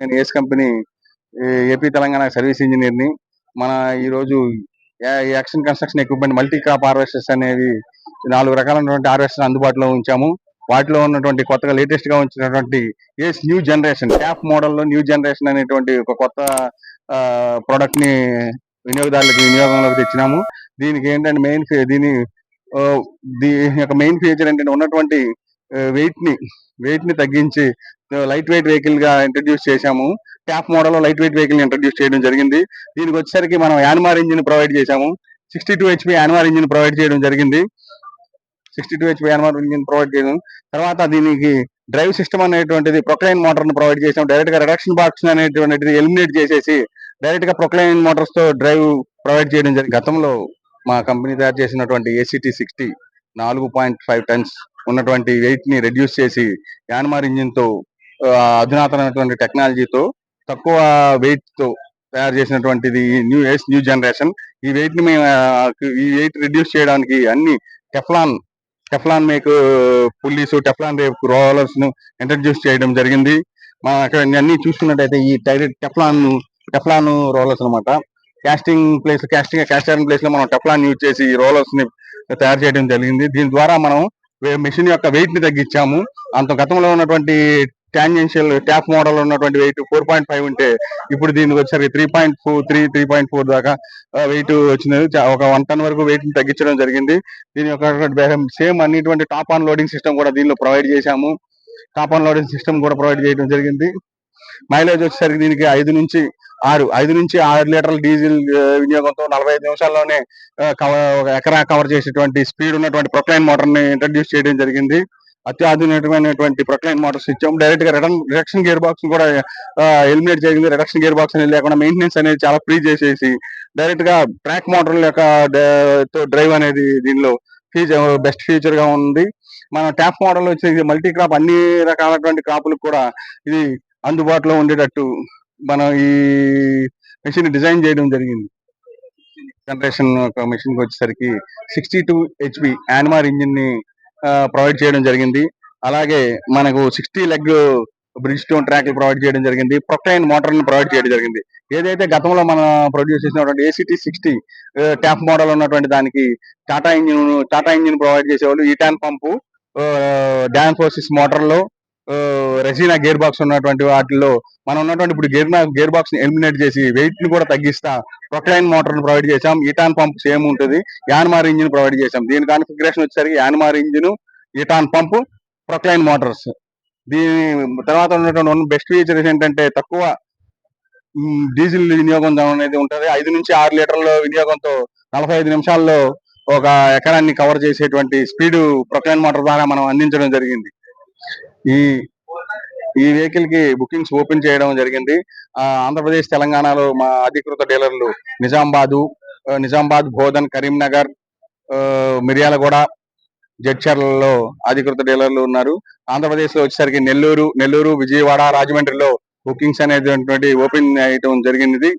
నేను ACE company AP Telangana service ఇంజనీర్ని. మన ఈరోజు action construction equipment multi crop harvesters అనేవి నాలుగు రకాలైనటువంటి హార్వెస్టర్ అందుబాటులో ఉంచాము. వాటిలో ఉన్నటువంటి కొత్తగా లేటెస్ట్గా వచ్చినటువంటి ఏస్ న్యూ జనరేషన్ ట్యాప్ మోడల్లో న్యూ జనరేషన్ అనేటువంటి ఒక కొత్త ప్రోడక్ట్ని వినియోగదారులకు వినియోగంలోకి తెచ్చినాము. దీనికి ఏంటంటే మెయిన్ దీని దీని యొక్క మెయిన్ ఫీచర్ ఏంటంటే ఉన్నటువంటి వెయిట్ని వెయిట్ని తగ్గించి లైట్ వెయిట్ వెహికల్గా ఇంట్రడ్యూస్ చేశాము. ట్యాప్ మోడల్లో లైట్ వెయిట్ వెహికల్ ఇంట్రడ్యూస్ చేయడం జరిగింది. దీనికి వచ్చేసరికి మనం యాన్మార్ ఇంజిన్ ప్రొవైడ్ చేశాము. Sixty two HP Yanmar engine provide చేయడం జరిగింది. Sixty two HP Yanmar engine provide చేయడం. తర్వాత దీనికి డ్రైవ్ సిస్టమ్ అనేటువంటిది ప్రొక్లైన్ మోటార్ని ప్రొవైడ్ చేసాం డైరెక్ట్గా రిడక్షన్ బాక్స్ అనేటువంటిది ఎలిమినేట్ చేసేసి డైరెక్ట్గా ప్రొక్లైన్ మోటార్స్తో డ్రైవ్ ప్రొవైడ్ చేయడం జరిగింది. గతంలో మా కంపెనీ తయారు చేసినటువంటి ఏసీటీ సిక్స్టీ నాలుగు పాయింట్ ఫైవ్ టన్స్ ఉన్నటువంటి వెయిట్ని రెడ్యూస్ చేసి యాన్మార్ ఇంజిన్తో అధునాతనమైనటువంటి టెక్నాలజీతో తక్కువ వెయిట్తో తయారు చేసినటువంటిది న్యూ ఎస్ న్యూ జనరేషన్. ఈ వెయిట్ని మేము ఈ వెయిట్ రిడ్యూస్ చేయడానికి అన్ని Teflon Teflon make pulleys Teflon రేపు రోలర్స్ను ఇంట్రడ్యూస్ చేయడం జరిగింది. మనం అక్కడ అన్ని చూసుకున్నట్టయితే ఈ డైరెక్ట్ టెఫ్లాన్ టెఫ్లాన్ రోలర్స్ అన్నమాట. Casting place casting cast iron ప్లేస్లో మనం టెఫ్లాన్ యూజ్ చేసి రోలర్స్ని తయారు చేయడం జరిగింది. దీని ద్వారా మనం మెషిన్ యొక్క వెయిట్ని తగ్గించాము. అంత గతంలో ఉన్నటువంటి టాంజెన్షియల్ ట్యాప్ మోడల్ ఉన్నటువంటి వెయిట్ ఫోర్ పాయింట్ ఫైవ్ ఉంటే ఇప్పుడు దీనికి వచ్చేసరికి three point four three three point four దాకా వెయిట్ వచ్చినది ఒక వన్ టన్ వరకు వెయిట్ని తగ్గించడం జరిగింది. దీని యొక్క సేమ్ అన్నిటువంటి టాప్ ఆన్ లోడింగ్ సిస్టమ్ కూడా దీనిలో ప్రొవైడ్ చేశాము. టాప్ ఆన్ లోడింగ్ సిస్టమ్ కూడా ప్రొవైడ్ చేయడం జరిగింది. మైలేజ్ వచ్చేసరికి దీనికి ఐదు నుంచి ఆరు ఐదు నుంచి ఆరు లీటర్ల డీజిల్ వినియోగంతో నలభై ఐదు నిమిషాల్లోనే కవర్ ఒక ఎకరా కవర్ చేసేటువంటి స్పీడ్ ఉన్నటువంటి ప్రొక్లైన్ మోటార్ని ఇంట్రడ్యూస్ చేయడం జరిగింది. అత్యాధునికమైనటువంటి ప్రొక్లైన్ మోటార్స్ ఇచ్చాము. డైరెక్ట్గా రిటర్న్ రిడక్షన్ గేర్ బాక్స్ కూడా ఎలిమినేట్ జరిగింది రిడక్షన్ గేర్ బాక్స్ అనేది లేకుండా మెయింటెనెన్స్ అనేది చాలా ఫ్రీ చేసేసి డైరెక్ట్గా ట్రాక్ మోటార్ యొక్క డ్రైవ్ అనేది దీనిలో ఫీచర్ బెస్ట్ ఫీచర్గా ఉంది. మన ట్యాప్ మోడల్ వచ్చేసి మల్టీ క్రాప్ అన్ని రకాలైనటువంటి క్రాపులకు కూడా ఇది అందుబాటులో ఉండేటట్టు మనం ఈ మెషిన్ డిజైన్ చేయడం జరిగింది. జనరేషన్ ఒక మెషిన్ వచ్చేసరికి సిక్స్టీ టూ హెచ్పి యానిమార్ ఇంజిన్ని ప్రొవైడ్ చేయడం జరిగింది. అలాగే మనకు సిక్స్టీ లెగ్ బ్రిడ్జ్ స్టోన్ ట్రాక్లు ప్రొవైడ్ చేయడం జరిగింది. ప్రొక్లైన్ మోటార్ ప్రొవైడ్ చేయడం జరిగింది. ఏదైతే గతంలో మనం ప్రొడ్యూస్ చేసినటువంటి ఏసీటీ సిక్స్టీ ట్యాప్ మోడల్ ఉన్నటువంటి దానికి Tata engine Tata engine provide చేసేవాళ్ళు. ఈటాన్ పంపు డాన్ ఫోర్సిస్ మోటార్లో రెసినా గేర్ బాక్స్ ఉన్నటువంటి వాటిల్లో మనం ఉన్నటువంటి ఇప్పుడు గేర్ గేర్ బాక్స్ని ఎలిమినేట్ చేసి వెయిట్ని కూడా తగ్గిస్తా ప్రొక్లైన్ మోటార్ని ప్రొవైడ్ చేసాం ఇటాన్ పంప్ సేమ్ ఉంటుంది యాన్మార్ ఇంజిన్ ప్రొవైడ్ చేసాం దీని కాన్ఫిగరేషన్ వచ్చేసరికి Yanmar engine Eaton pump Poclain motors. దీని తర్వాత ఉన్నటువంటి బెస్ట్ ఫీచర్స్ ఏంటంటే తక్కువ డీజిల్ వినియోగం అనేది ఉంటుంది ఐదు నుంచి ఆరు లీటర్ల వినియోగంతో నలభై ఐదు నిమిషాల్లో ఒక ఎకరాన్ని కవర్ చేసేటువంటి స్పీడ్ ప్రొక్లైన్ మోటార్ ద్వారా మనం అందించడం జరిగింది. ఈ ఈ వెహికల్కి బుకింగ్స్ ఓపెన్ చేయడం జరిగింది. ఆ, ఆంధ్రప్రదేశ్ తెలంగాణలో మా అధికృత డీలర్లు నిజామాబాదు నిజామాబాద్ బోధన్ కరీంనగర్ ఆ, మిర్యాలగూడ జడ్చర్లలో అధికృత డీలర్లు ఉన్నారు. ఆంధ్రప్రదేశ్లో వచ్చేసరికి నెల్లూరు నెల్లూరు విజయవాడ రాజమండ్రిలో బుకింగ్స్ అనేటువంటి ఓపెన్ చేయడం జరిగింది.